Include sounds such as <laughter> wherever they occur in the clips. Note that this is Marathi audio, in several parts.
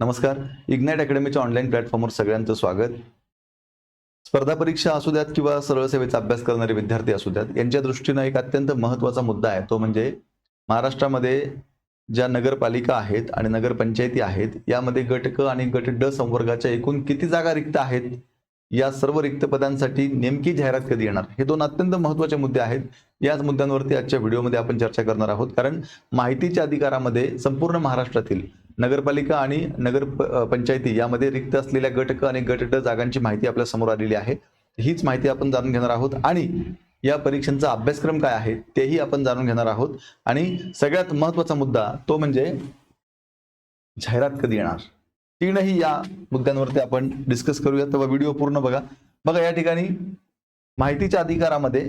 नमस्कार. इग्नाइट अकॅडमीच्या ऑनलाईन प्लॅटफॉर्मवर सगळ्यांचं स्वागत. स्पर्धा परीक्षा असू द्यात किंवा सरळ सेवेचा अभ्यास करणारे विद्यार्थी असू द्यात यांच्या दृष्टीनं एक अत्यंत महत्त्वाचा मुद्दा आहे. तो म्हणजे महाराष्ट्रामध्ये ज्या नगरपालिका आहेत आणि नगरपंचायती आहेत यामध्ये गट क आणि गट ड संवर्गाच्या एकूण किती जागा रिक्त आहेत या सर्व रिक्त पदांसाठी नेमकी जाहिरात कधी येणार? हे दोन अत्यंत महत्त्वाचे मुद्दे आहेत. याच मुद्द्यांवरती आजच्या व्हिडिओमध्ये आपण चर्चा करणार आहोत. कारण माहितीच्या अधिकारामध्ये संपूर्ण महाराष्ट्रातील नगरपालिका आणि नगर पंचायती यामध्ये रिक्त असलेल्या गटक आणि गट ड जागांची माहिती आपल्यासमोर आलेली आहे. हीच माहिती आपण जाणून घेणार आहोत. आणि या परीक्षांचा अभ्यासक्रम काय आहे तेही आपण जाणून घेणार आहोत. आणि सगळ्यात महत्त्वाचा मुद्दा तो म्हणजे जाहिरात कधी येणार? तीनही या मुद्द्यांवरती आपण डिस्कस करूया तेव्हा व्हिडिओ पूर्ण बघा. बघा या ठिकाणी माहितीच्या अधिकारामध्ये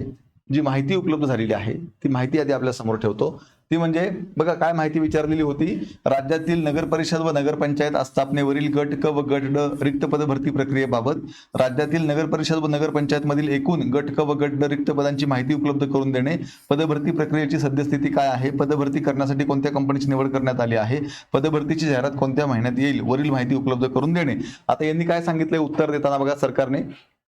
जी माहिती उपलब्ध झालेली आहे ती माहिती आधी आपल्यासमोर ठेवतो. ती म्हणजे बघा काय माहिती विचारलेली होती? राज्यातील नगर परिषद व नगरपंचायत स्थापनेवरील गट क व गट ड रिक्त पद भरती प्रक्रियेबाबत राज्यातील नगर परिषद व नगरपंचायतमधील एकूण गट क व गट ड रिक्त पदांची माहिती उपलब्ध करून देणे पदभरती प्रक्रियेची सद्यस्थिती काय आहे? पदभरती करण्यासाठी कोणत्या कंपनीची निवड करण्यात आली आहे? पदभरतीची जाहिरात कोणत्या महिन्यात येईल? वरील माहिती उपलब्ध करून देणे. आता यांनी काय सांगितलंय? उत्तर देताना बघा सरकारने.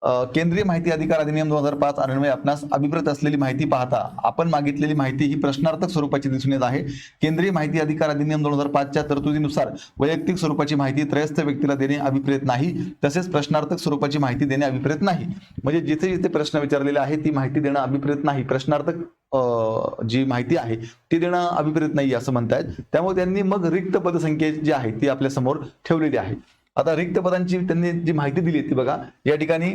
केंद्रीय माहिती अधिकार अधिनियम दोन हजार पाच अन्वये आपणास अभिप्रेत असलेली माहिती पाहता आपण मागितलेली माहिती ही प्रश्नार्थक स्वरूपाची दिसून येत आहे. केंद्रीय माहिती अधिकार अधिनियम दोन हजार पाचच्या तरतुदीनुसार वैयक्तिक स्वरूपाची माहिती त्रयस्थ व्यक्तीला देणे अभिप्रेत नाही तसेच प्रश्नार्थक स्वरूपाची माहिती देणे अभिप्रेत नाही. म्हणजे जिथे जिथे प्रश्न विचारलेले आहे ती माहिती देणं अभिप्रेत नाही. प्रश्नार्थक जी माहिती आहे ती देणं अभिप्रेत नाही असं म्हणतायत. त्यामुळे त्यांनी मग रिक्त पदसंख्या जी आहे ती आपल्यासमोर ठेवलेली आहे. आता रिक्त पदांची त्यांनी जी माहिती दिली ती बघा या ठिकाणी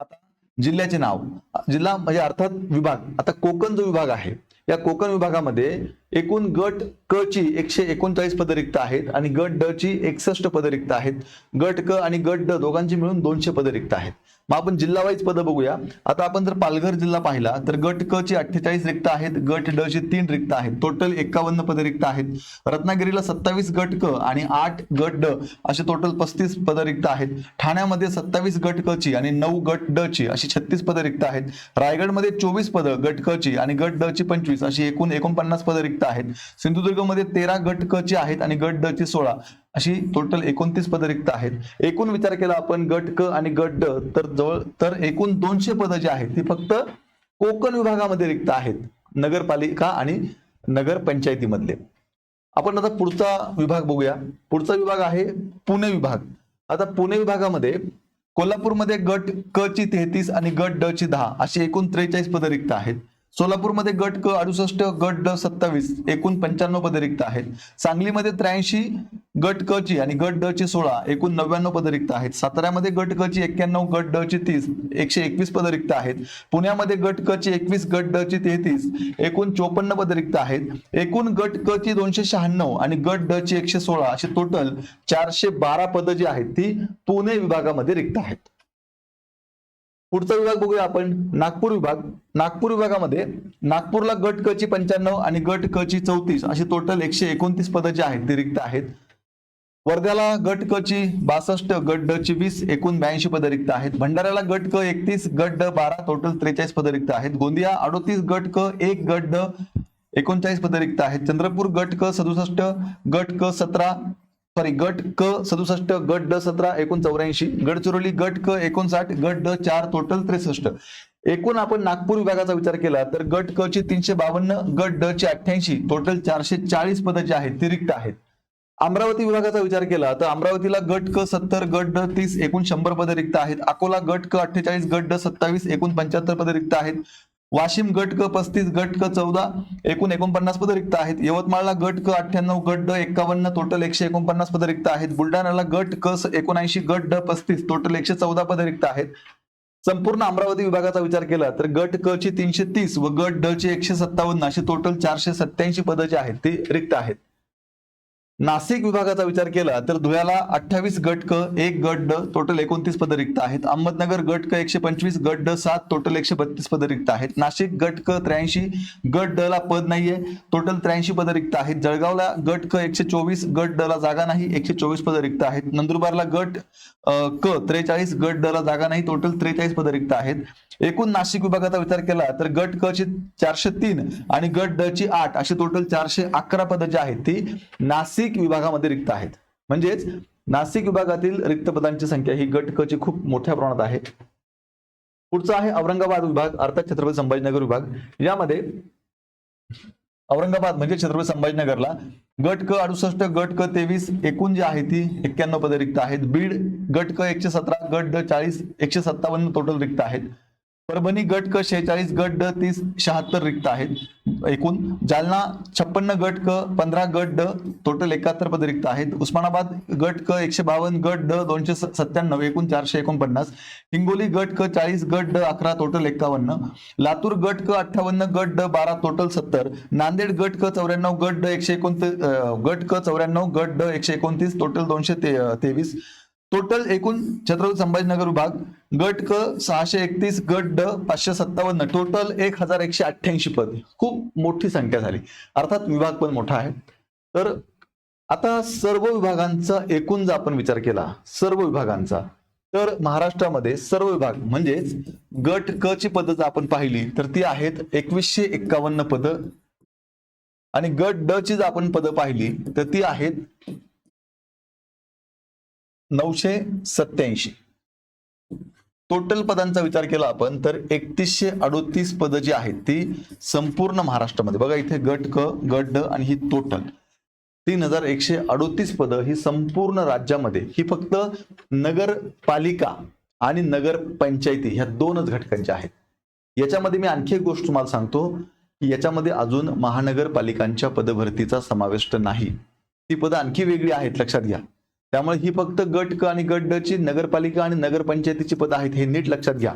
आता जिल्ह्याचे नाव जिल्हा म्हणजे अर्थात विभाग आता कोकण जो विभाग आहे या कोकण विभागामध्ये एकूण गट क ची एकशे एकोणचाळीस पदं रिक्त आहेत आणि गट ड ची एकसष्ट पदं रिक्त आहेत. गट क आणि गट ड दोघांची मिळून दोनशे पदं रिक्त आहेत. मग आपण जिल्हावाईज पदं बघूया. आता आपण जर पालघर जिल्हा पाहिला तर गट क ची अठ्ठेचाळीस रिक्त आहेत गट ड ची तीन रिक्त आहेत. टोटल एकावन्न पदं रिक्त आहेत. रत्नागिरीला सत्तावीस गट क आणि आठ गट ड असे टोटल पस्तीस पदं रिक्त आहेत. ठाण्यामध्ये सत्तावीस गट क ची आणि नऊ गट ड ची अशी छत्तीस पदं रिक्त आहेत. रायगडमध्ये चोवीस पदं गट क ची आणि गट ड ची पंचवीस अशी एकूण एकोणपन्नास पदं रिक्त आहेत. सिंधुदुर्गमध्ये तेरा गट क चे आहेत आणि गट ड चे सोळा. अशी टोटल एकोणतीस पद रिक्त आहेत. एकूण विचार केला आपण गट क आणि गट ड तर जवळ तर एकूण दोनशे पद जी आहेत ती फक्त कोकण विभागामध्ये रिक्त आहेत. नगरपालिका आणि नगर पंचायतीमधले आपण आता पुढचा विभाग बघूया. पुढचा विभाग आहे पुणे विभाग. आता पुणे विभागामध्ये कोल्हापूरमध्ये गट क ची तेहतीस आणि गट ड ची दहा अशी एकूण त्रेचाळीस पद रिक्त आहेत. सोलापूरमध्ये गट क अडुसष्ट गट ड सत्तावीस एकूण पंच्याण्णव पदे रिक्त आहेत. सांगलीमध्ये त्र्याऐंशी गट क ची आणि गट ड ची सोळा एकूण नव्याण्णव पदे रिक्त आहेत. साताऱ्यामध्ये गट क ची एक्क्याण्णव गट ड ची तीस एकशे एकवीस पदे रिक्त आहेत. पुण्यामध्ये गट क ची एकवीस गट ड ची तेहतीस एकूण चोपन्न पदे रिक्त आहेत. एकूण गट क ची दोनशे शहाण्णव आणि गट ड ची एकशे सोळा अशी टोटल चारशे बारा पदं जी आहेत ती पुणे विभागामध्ये रिक्त आहेत. पुढचा विभाग बघूया आपण. नागपूर विभाग. नागपूर विभागामध्ये नागपूरला गट क ची पंच्याण्णव आणि गट क ची चौतीस अशी टोटल एकशे एकोणतीस पदं जी आहेत ती रिक्त आहेत. वर्ध्याला गट क ची बासष्ट गट ड ची वीस एकूण ब्याऐंशी पदं रिक्त आहेत. भंडाऱ्याला गट क एकतीस गट ड बारा टोटल त्रेचाळीस पदं रिक्त आहेत. गोंदिया अडोतीस गट क एक गट ड एकोणचाळीस पदं रिक्त आहेत. चंद्रपूर गट क सदुसष्ट गट क सतरा सॉरी गट क सदुसष्ट गट ड सतरा एकूण चौऱ्याऐंशी. गडचिरोली गट क एकोणसाठ गट ड चार टोटल त्रेसष्ट. एकूण आपण नागपूर विभागाचा विचार केला तर गट क ची तीनशे बावन्न गट ड ची अठ्ठ्याऐंशी. टोटल चारशे चाळीस पदं जी आहेत ती रिक्त आहेत. अमरावती विभागाचा विचार केला तर अमरावतीला गट क सत्तर गट ड तीस एकूण शंभर पदे रिक्त आहेत. अकोला गट क अठ्ठेचाळीस गट ड सत्तावीस एकूण पंच्याहत्तर पदे रिक्त आहेत. वाशिम गट क पस्तीस गट क चौदा एकूण एकोणपन्नास पद रिक्त आहेत. यवतमाळला गट क अठ्ठ्याण्णव गट ड एकावन्न टोटल एकशे एकोणपन्नास पद रिक्त आहेत. बुलढाण्याला गट क एकोणऐंशी गट ड पस्तीस टोटल एकशे चौदा पद रिक्त आहेत. संपूर्ण अमरावती विभागाचा विचार केला तर गट क ची तीनशे तीस व गट ड ची एकशे सत्तावन्न अशी टोटल चारशे सत्याऐंशी पदं जी आहेत ती रिक्त आहेत. नाशिक विभागाचा विचार केला तर धुळ्याला अठ्ठावीस गट क एक गट ड टोटल एकोणतीस पदं रिक्त आहेत. अहमदनगर गट क एकशे पंचवीस गट ड सात टोटल एकशे बत्तीस पदं रिक्त आहेत. नाशिक गट क त्र्याऐंशी गट ड ला पद नाहीये. टोटल त्र्याऐंशी पदं रिक्त आहेत. जळगावला गट क एकशे चोवीस गट ड ला जागा नाही एकशे चोवीस पदं रिक्त आहेत. नंदुरबारला गट क त्रेचाळीस गट ड ला जागा नाही टोटल त्रेचाळीस पदं रिक्त आहेत. एकूण नाशिक विभागाचा विचार केला तर गट क ची चारशे तीन आणि गट ड ची आठ अशी टोटल चारशे अकरा पदं जी आहेत ती नाशिक विभागामध्ये रिक्त आहेत. म्हणजेच नाशिक विभागातील रिक्त पदांची संख्या ही गट क ची खूप मोठ्या प्रमाणात आहे. पुढचा आहे औरंगाबाद विभाग अर्थात छत्रपती संभाजीनगर विभाग. यामध्ये औरंगाबाद म्हणजे छत्रपती संभाजीनगरला गट क अडुसष्ट गट क तेवीस एकूण जी आहे ती एक्क्याण्णव पदे रिक्त आहेत. बीड गट क एकशे सतरा गट ड चाळीस एकशे सत्तावन्न टोटल रिक्त आहेत. परभणी गट क शेहेचाळीस गट ड तीस शहात्तर रिक्त आहेत. एकूण जालना छप्पन्न गट क पंधरा गट ड टोटल एकाहत्तर पद रिक्त आहेत. उस्मानाबाद गट क एकशे बावन्न गट ड दोनशे सत्त्याण्णव एकूण चारशे एकोणपन्नास. हिंगोली गट क चाळीस गट ड अकरा टोटल एक्कावन्न लातूर गट क अठ्ठावन्न गट ड बारा टोटल सत्तर. नांदेड गट क चौऱ्याण्णव गट ड एकशे एकोणतीस गट क चौऱ्याण्णव गट ड एकशे एकोणतीस टोटल दोनशे ते तेवीस. टोटल एकूण छत्रपती संभाजीनगर विभाग गट क सहाशे एकतीस गट ड पाचशे सत्तावन्न. टोटल एक हजार एकशे अठ्ठ्याऐंशी पद. खूप मोठी संख्या झाली. अर्थात विभाग पण मोठा आहे. तर आता सर्व विभागांचा एकूण जर आपण विचार केला सर्व विभागांचा तर महाराष्ट्रामध्ये सर्व विभाग म्हणजेच गट क ची पदं जर आपण पाहिली तर ती आहेत एकवीसशे एक्कावन्न पदं. आणि गट ड ची जर आपण पदं पाहिली तर ती आहेत नऊशे सत्याऐंशी टोटल पदांचा विचार केला आपण तर एकतीसशे अडोतीस पदं जी आहेत ती संपूर्ण महाराष्ट्रामध्ये. बघा इथे गट क गट ड आणि ही टोटल तीन हजार एकशे अडोतीस पदं ही संपूर्ण राज्यामध्ये. ही फक्त नगरपालिका आणि नगर पंचायती ह्या दोनच घटकांच्या आहेत. याच्यामध्ये मी आणखी एक गोष्ट तुम्हाला सांगतो की याच्यामध्ये अजून महानगरपालिकांच्या पदभरतीचा समाविष्ट नाही. ती पदं आणखी वेगळी आहेत लक्षात घ्या. त्यामुळे ही फक्त गट क आणि गट ड ची नगरपालिका आणि नगरपंचायतीची पदं आहेत हे नीट लक्षात घ्या.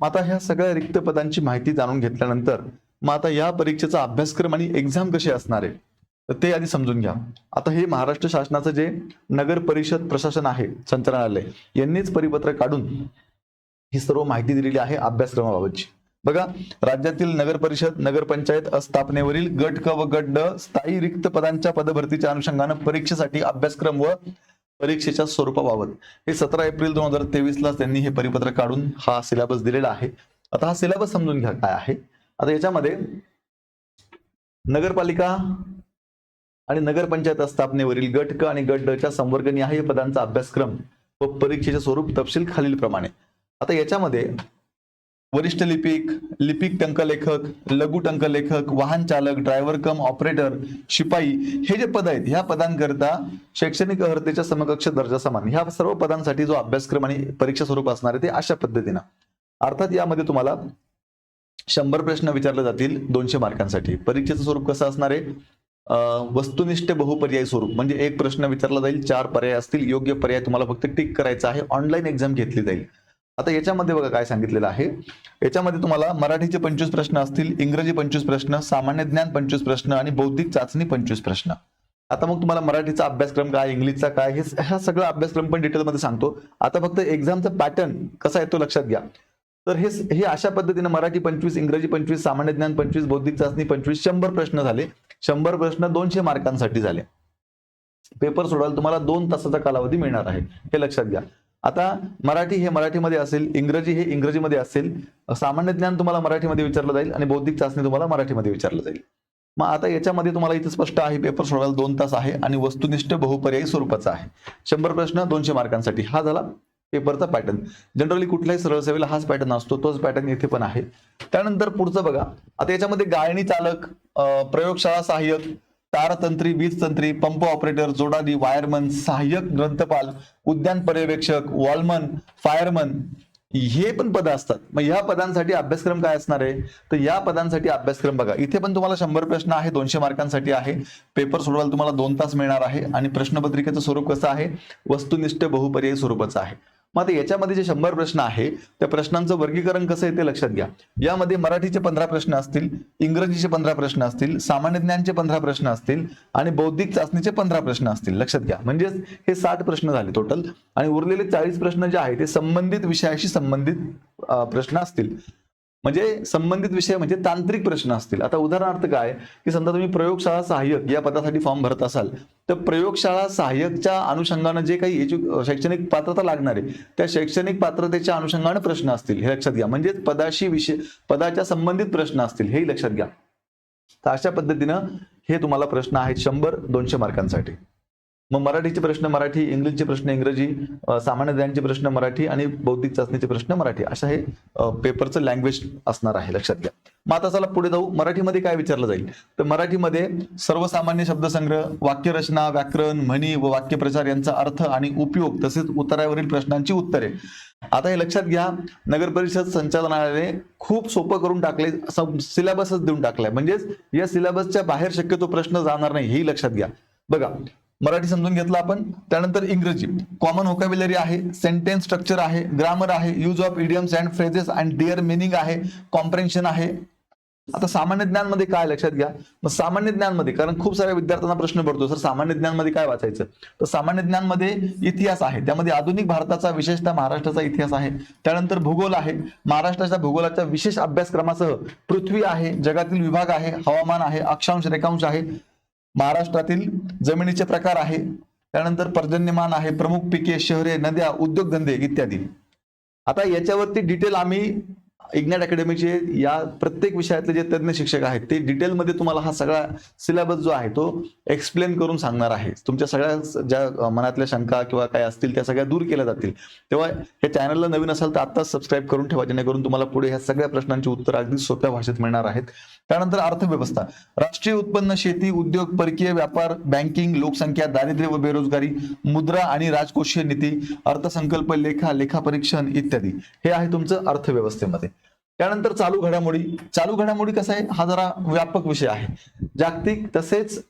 मग आता ह्या सगळ्या रिक्त पदांची माहिती जाणून घेतल्यानंतर मग आता या परीक्षेचा अभ्यासक्रम आणि एक्झाम कशी असणार आहे तर ते आधी समजून घ्या. आता हे महाराष्ट्र शासनाचं जे नगर परिषद प्रशासन आहे संचालनालय यांनीच परिपत्र काढून ही सर्व माहिती दिलेली आहे अभ्यासक्रमाबाबतची. बघा राज्यातील नगर परिषद नगरपंचायत स्थापनेवरील गट क व गट ड स्थायी रिक्त पदांच्या पदभरतीच्या अनुषंगाने परीक्षेसाठी अभ्यासक्रम व परीक्षेच्या स्वरूपाबाबत. हे सतरा एप्रिल दोन हजार तेवीस ला त्यांनी हे परिपत्र काढून हा सिलेबस दिलेला आहे. आता हा सिलेबस समजून घ्या काय आहे. आता याच्यामध्ये नगरपालिका आणि नगरपंचायत स्थापनेवरील गट क आणि गट ड च्या संवर्गनीय पदांचा अभ्यासक्रम व परीक्षेचे स्वरूप तपशील खालीलप्रमाणे. आता याच्यामध्ये वरिष्ठ लिपिक लिपिक टंकलेखक लघु टंकलेखक वाहन चालक ड्रायव्हर कम ऑपरेटर शिपाई हे जे पद आहेत ह्या पदांकरता शैक्षणिक अर्हतेच्या समकक्ष दर्जा समान. ह्या सर्व पदांसाठी जो अभ्यासक्रम आणि परीक्षा स्वरूप असणार आहे ते अशा पद्धतीनं. अर्थात यामध्ये तुम्हाला शंभर प्रश्न विचारले जातील दोनशे मार्कांसाठी. परीक्षेचं स्वरूप कसं असणार आहे? वस्तुनिष्ठ बहुपर्यायी स्वरूप म्हणजे एक प्रश्न विचारला जाईल चार पर्याय असतील योग्य पर्याय तुम्हाला फक्त टिक करायचा आहे ऑनलाईन एक्झाम घेतली जाईल. आता याच्यामध्ये बघा काय सांगितलेलं आहे. याच्यामध्ये तुम्हाला मराठीचे पंचवीस प्रश्न असतील इंग्रजी पंचवीस प्रश्न सामान्य ज्ञान पंचवीस प्रश्न आणि बौद्धिक चाचणी पंचवीस प्रश्न. आता मग तुम्हाला मराठीचा अभ्यासक्रम काय इंग्लिशचा काय हे हा सगळा अभ्यासक्रम पण डिटेलमध्ये सांगतो. आता फक्त एक्झामचा पॅटर्न कसा आहे तो लक्षात घ्या. तर हे हे अशा पद्धतीने मराठी पंचवीस इंग्रजी पंचवीस सामान्य ज्ञान पंचवीस बौद्धिक चाचणी पंचवीस शंभर प्रश्न झाले. शंभर प्रश्न दोनशे मार्कांसाठी झाले. पेपर सोडवायला तुम्हाला दोन तासाचा कालावधी मिळणार आहे. हे लक्षात घ्या. आता मराठी हे मराठीमध्ये असेल इंग्रजी हे इंग्रजीमध्ये असेल सामान्य ज्ञान तुम्हाला मराठीमध्ये विचारलं जाईल आणि बौद्धिक चाचणी तुम्हाला मराठीमध्ये विचारलं जाईल. मग आता याच्यामध्ये तुम्हाला इथे स्पष्ट आहे पेपर सोडवायला दोन तास आहे आणि वस्तुनिष्ठ बहुपर्यायी स्वरूपाचा आहे. शंभर प्रश्न दोनशे मार्कांसाठी. हा झाला पेपरचा पॅटर्न जनरली कुठल्याही सरळ सेवेला हाच पॅटर्न असतो तोच पॅटर्न इथे पण आहे. त्यानंतर पुढचं बघा. आता याच्यामध्ये गाळणी चालक प्रयोगशाळा सहाय्यक तारतंत्री वीज तंत्री पंप ऑपरेटर जोडादी वायरमन सहाय्यक ग्रंथपाल उद्यान पर्यवेक्षक वॉलमन फायरमन हे पण पद असतात. मग या पदांसाठी अभ्यासक्रम काय असणार आहे? तर या पदांसाठी अभ्यासक्रम बघा. इथे पण तुम्हाला शंभर प्रश्न आहे दोनशे मार्कांसाठी आहे. पेपर सोडवायला तुम्हाला दोन तास मिळणार आहे आणि प्रश्नपत्रिकेचं स्वरूप कसं आहे? वस्तुनिष्ठ बहुपर्यायी स्वरूपाचं आहे. मग आता याच्यामध्ये जे शंभर प्रश्न आहे त्या प्रश्नांचं वर्गीकरण कसं आहे ते लक्षात घ्या. यामध्ये मराठीचे पंधरा प्रश्न असतील इंग्रजीचे पंधरा प्रश्न असतील सामान्य ज्ञानचे पंधरा प्रश्न असतील आणि बौद्धिक चाचणीचे पंधरा प्रश्न असतील. लक्षात घ्या. म्हणजेच हे साठ प्रश्न झाले टोटल आणि उरलेले चाळीस प्रश्न जे आहे ते संबंधित विषयाशी संबंधित प्रश्न असतील. म्हणजे संबंधित विषय म्हणजे तांत्रिक प्रश्न असतील. आता उदाहरणार्थ काय? की समजा तुम्ही प्रयोगशाळा सहाय्यक या पदासाठी फॉर्म भरत असाल तर प्रयोगशाळा सहाय्यकच्या अनुषंगानं जे काही एज्यु शैक्षणिक पात्रता लागणार आहे त्या शैक्षणिक पात्रतेच्या अनुषंगानं प्रश्न असतील हे लक्षात घ्या. म्हणजे पदाशी विषय पदाच्या संबंधित प्रश्न असतील हेही लक्षात घ्या. तर अशा पद्धतीनं हे तुम्हाला प्रश्न आहेत शंभर दोनशे मार्कांसाठी. मग मराठीचे प्रश्न मराठी इंग्लिशचे प्रश्न इंग्रजी सामान्य ज्ञानचे प्रश्न मराठी आणि बौद्धिक चाचणीचे प्रश्न मराठी अशा हे पेपरचं लँग्वेज असणार आहे लक्षात घ्या. मग आता चला पुढे जाऊ. मराठीमध्ये काय विचारलं जाईल? तर मराठीमध्ये सर्वसामान्य शब्दसंग्रह वाक्यरचना व्याकरण म्हणी व वाक्यप्रचार यांचा अर्थ आणि उपयोग तसेच उत्तरावरील प्रश्नांची उत्तरे. आता हे लक्षात घ्या. नगर परिषद संचालनालयाने खूप सोपं करून टाकले सिलेबसच देऊन टाकलाय. म्हणजेच या सिलेबसच्या बाहेर शक्यतो प्रश्न जाणार नाही हेही लक्षात घ्या. बघा मराठी समजून घेतलं आपण. त्यानंतर इंग्रजी. कॉमन व्होकॅब्युलरी आहे सेंटेन्स स्ट्रक्चर आहे ग्रामर आहे use of idioms and phrases and their meaning आहे कॉम्प्रेन्शन आहे. आता सामान्य ज्ञानमध्ये काय लक्षात घ्या? मग सामान्य ज्ञानमध्ये कारण खूप साऱ्या विद्यार्थ्यांना प्रश्न पडतो सर सामान्य ज्ञानमध्ये काय वाचायचं? तर सामान्य ज्ञानमध्ये इतिहास आहे. त्यामध्ये आधुनिक भारताचा विशेषतः महाराष्ट्राचा इतिहास आहे. त्यानंतर भूगोल आहे. महाराष्ट्राच्या भूगोलाच्या विशेष अभ्यासक्रमासह पृथ्वी आहे जगातील विभाग आहे हवामान आहे अक्षांश रेखांश आहे. महाराष्ट्रातील जमिनीचे प्रकार आहे. त्यानंतर पर्जन्यमान आहे प्रमुख पिके शहरे नद्या उद्योगधंदे इत्यादी. आता याच्यावरती डिटेल आम्ही इग्नॅट अकॅडमीचे या प्रत्येक विषयातले जे तज्ज्ञ शिक्षक आहेत ते डिटेलमध्ये तुम्हाला हा सगळा सिलेबस जो आहे तो एक्सप्लेन करून सांगणार आहे. तुमच्या सगळ्या ज्या मनातल्या शंका किंवा काय असतील त्या सगळ्या दूर केल्या जातील. तेव्हा हे चॅनलला नवीन असाल तर आत्ताच सबस्क्राईब करून ठेवा जेणेकरून तुम्हाला पुढे ह्या सगळ्या प्रश्नांची उत्तर अगदी सोप्या भाषेत मिळणार आहेत. त्यानंतर अर्थव्यवस्था. राष्ट्रीय उत्पन्न शेती उद्योग परकीय व्यापार बँकिंग लोकसंख्या दारिद्र्य व बेरोजगारी मुद्रा आणि राजकोषीय नीती अर्थसंकल्प लेखा लेखापरीक्षण इत्यादी. हे आहे तुमचं अर्थव्यवस्थेमध्ये. त्यानंतर चालू घडामोडी. चालू घडामोडी कसा आहे? हा जरा व्यापक विषय आहे. जागतिक तसेच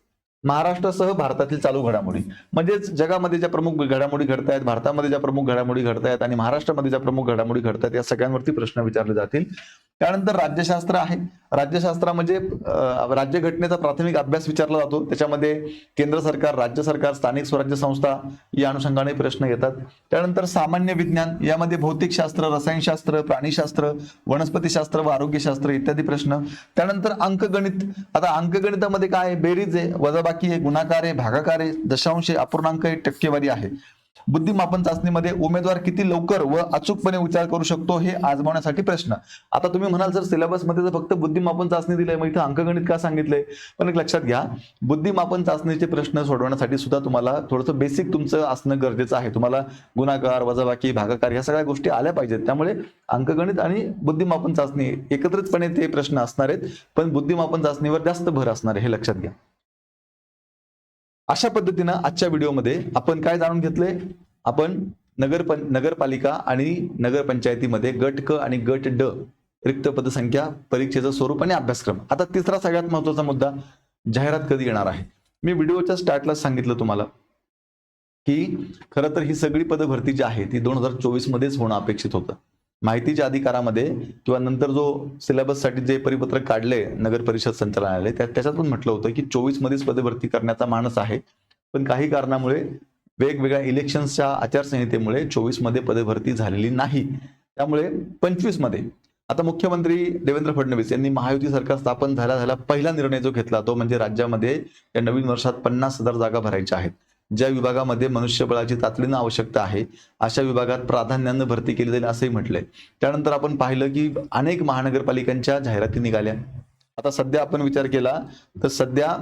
महाराष्ट्रासह भारतातील चालू घडामोडी. म्हणजेच जगामध्ये ज्या प्रमुख घडामोडी घडत आहेत भारतामध्ये ज्या प्रमुख घडामोडी घडत आहेत आणि महाराष्ट्रामध्ये ज्या प्रमुख घडामोडी घडत आहेत या सगळ्यांवरती प्रश्न विचारले जातील. त्यानंतर राज्यशास्त्र आहे. राज्यशास्त्र म्हणजे राज्यघटनेचा प्राथमिक अभ्यास विचारला जातो. त्याच्यामध्ये केंद्र सरकार राज्य सरकार स्थानिक स्वराज्य संस्था या अनुषंगाने प्रश्न येतात. त्यानंतर सामान्य विज्ञान यामध्ये भौतिकशास्त्र रसायनशास्त्र प्राणीशास्त्र वनस्पतीशास्त्र व आरोग्यशास्त्र इत्यादी प्रश्न. त्यानंतर अंकगणित. आता अंकगणितामध्ये काय आहे? बेरीज आहे वजाबाकी आहे गुणाकार आहे भागाकार आहे दशांश आहे अपूर्णांक आहे टक्केवारी आहे. बुद्धिमापन चाचणीमध्ये उमेदवार किती लवकर व अचूकपणे विचार करू शकतो हे आजमावण्यासाठी प्रश्न. आता तुम्ही म्हणाल जर सिलेबसमध्ये जर फक्त बुद्धिमापन चाचणी दिलंय मग इथं अंकगणित का सांगितलंय? पण एक लक्षात घ्या बुद्धिमापन चाचणीचे प्रश्न सोडवण्यासाठी सुद्धा तुम्हाला थोडंसं बेसिक तुमचं असणं गरजेचं आहे. तुम्हाला गुणाकार वजाबाकी भागाकार ह्या सगळ्या गोष्टी आल्या पाहिजेत. त्यामुळे अंकगणित आणि बुद्धिमापन चाचणी एकत्रितपणे ते प्रश्न असणार आहेत पण बुद्धिमापन चाचणीवर जास्त भर असणार आहे हे लक्षात घ्या. अशा पद्धतीनं आजच्या व्हिडिओमध्ये आपण काय जाणून घेतलंय? आपण नगर नगरपालिका आणि नगरपंचायतीमध्ये गट क आणि गट ड रिक्त पदसंख्या परीक्षेचं स्वरूप आणि अभ्यासक्रम. आता तिसरा सगळ्यात महत्त्वाचा मुद्दा जाहिरात कधी येणार आहे? मी व्हिडिओच्या स्टार्टला सांगितलं तुम्हाला की खरं तर ही सगळी पद भरती जी आहे ती दोन हजार चोवीस मध्येच होणं अपेक्षित होतं. माहितीच्या अधिकारामध्ये किंवा नंतर जो सिलेबससाठी जे परिपत्रक काढले नगर परिषद संचालनालय त्या त्याच्यात पण म्हटलं होतं की चोवीस मध्येच पदभरती करण्याचा मानस आहे. पण काही कारणामुळे वेगवेगळ्या इलेक्शन्सच्या आचारसंहितेमुळे चोवीसमध्ये पदभरती झालेली नाही. त्यामुळे पंचवीसमध्ये आता मुख्यमंत्री देवेंद्र फडणवीस यांनी महायुती सरकार स्थापन झाल्या झाल्या पहिला निर्णय जो घेतला तो म्हणजे राज्यामध्ये या नवीन वर्षात पन्नास हजार जागा भरायच्या आहेत. ज्या विभागामध्ये मनुष्यबळाची तातडीनं आवश्यकता आहे अशा विभागात प्राधान्यानं भरती केली जाईल असंही म्हटलंय. त्यानंतर आपण पाहिलं की अनेक महानगरपालिकांच्या जाहिराती निघाल्या. आता सध्या आपण विचार केला तर सध्या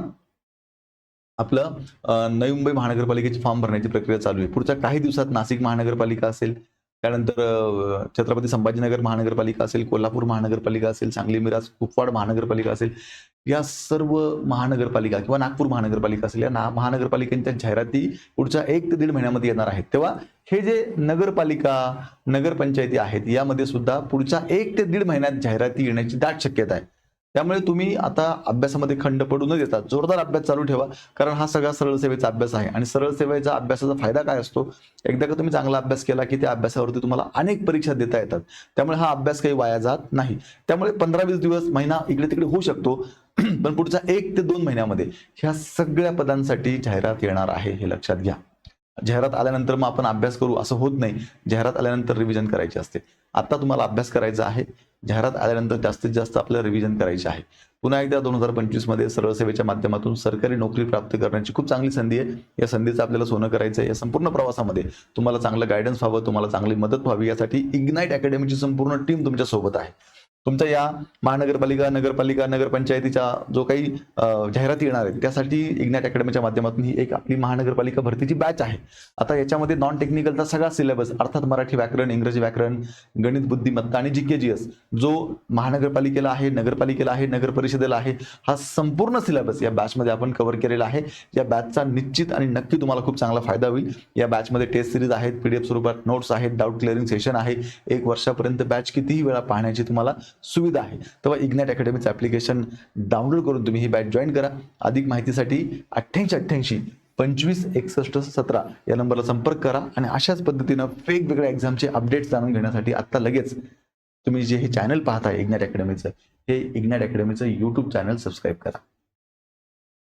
आपलं नवी मुंबई महानगरपालिकेची फॉर्म भरण्याची प्रक्रिया चालू आहे. पुढच्या काही दिवसात नाशिक महानगरपालिका असेल त्यानंतर छत्रपती संभाजीनगर महानगरपालिका असेल कोल्हापूर महानगरपालिका असेल सांगली मिराज कुपवाड महानगरपालिका असेल या सर्व महानगरपालिका किंवा नागपूर महानगरपालिका असेल या ना महानगरपालिकांच्या जाहिराती पुढच्या एक ते दीड महिन्यामध्ये येणार आहेत. तेव्हा हे जे नगरपालिका नगरपंचायती आहेत यामध्ये सुद्धा पुढच्या एक ते दीड महिन्यात जाहिराती येण्याची दाट शक्यता आहे. त्यामुळे तुम्ही आता अभ्यासामध्ये खंड पडू न देता जोरदार अभ्यास चालू ठेवा. कारण हा सगळा सरळ सेवेचा अभ्यास आहे. आणि सरळ सेवेचा अभ्यासाचा फायदा काय असतो? एकदा का तुम्ही चांगला अभ्यास केला की त्या अभ्यासावरती तुम्हाला अनेक परीक्षा देता येतात. त्यामुळे हा अभ्यास काही वाया जात नाही. त्यामुळे पंधरा वीस दिवस महिना इकडे तिकडे होऊ शकतो. <clears throat> पण पुढच्या एक ते दोन महिन्यामध्ये ह्या सगळ्या पदांसाठी जाहिरात येणार आहे हे लक्षात घ्या. जाहिरात आल्यानंतर मग आपण अभ्यास करू असं होत नाही. जाहिरात आल्यानंतर रिव्हिजन करायची असते. आता तुम्हाला अभ्यास करायचा आहे. जाहिरात आल्यानंतर जास्तीत जास्त आपल्याला रिव्हिजन करायचे आहे. पुन्हा एकदा दोन हजार पंचवीसमध्ये सरळ सेवेच्या माध्यमातून सरकारी नोकरी प्राप्त करण्याची खूप चांगली संधी आहे. या संधीचं आपल्याला सोनं करायचं आहे या संपूर्ण प्रवासामध्ये तुम्हाला चांगलं गायडन्स व्हावं तुम्हाला चांगली मदत व्हावी. यासाठी इग्नाईट अकॅडमीची संपूर्ण टीम तुमच्यासोबत आहे. तुमच्या या महानगरपालिका नगरपालिका नगरपंचायतीच्या जो काही जाहिराती येणार आहेत त्यासाठी इग्नॅट अकॅडमीच्या माध्यमातून ही एक आपली महानगरपालिका भरतीची बॅच आहे. आता याच्यामध्ये नॉन टेक्निकलचा सगळा सिलेबस अर्थात मराठी व्याकरण इंग्रजी व्याकरण गणित बुद्धिमत्ता आणि जी के जी एस जो महानगरपालिकेला आहे नगरपालिकेला आहे नगर परिषदेला आहे हा संपूर्ण सिलेबस या बॅचमध्ये आपण कव्हर केलेला आहे. या बॅचचा निश्चित आणि नक्की तुम्हाला खूप चांगला फायदा होईल. या बॅचमध्ये टेस्ट सिरीज आहेत पीडीएफ स्वरूपात नोट्स आहेत डाऊट क्लिअरिंग सेशन आहे. एक वर्षापर्यंत बॅच कितीही वेळा पाहण्याची तुम्हाला सुविधा आहे. तेव्हा इग्नॅट अकॅडमीचं ॲप्लिकेशन डाउनलोड करून तुम्ही ही बॅच जॉईन करा. अधिक माहितीसाठी अठ्ठ्याऐंशी अठ्ठ्याऐंशी पंचवीस एकसष्ट सतरा या नंबरला संपर्क करा आणि अशाच पद्धतीनं वेगवेगळ्या एक्झामचे अपडेट्स जाणून घेण्यासाठी आत्ता लगेच तुम्ही जे हे चॅनल पाहता इग्नॅट अकॅडमीचं हे इग्नॅट अकॅडमीचं यूट्यूब चॅनल सबस्क्राईब करा.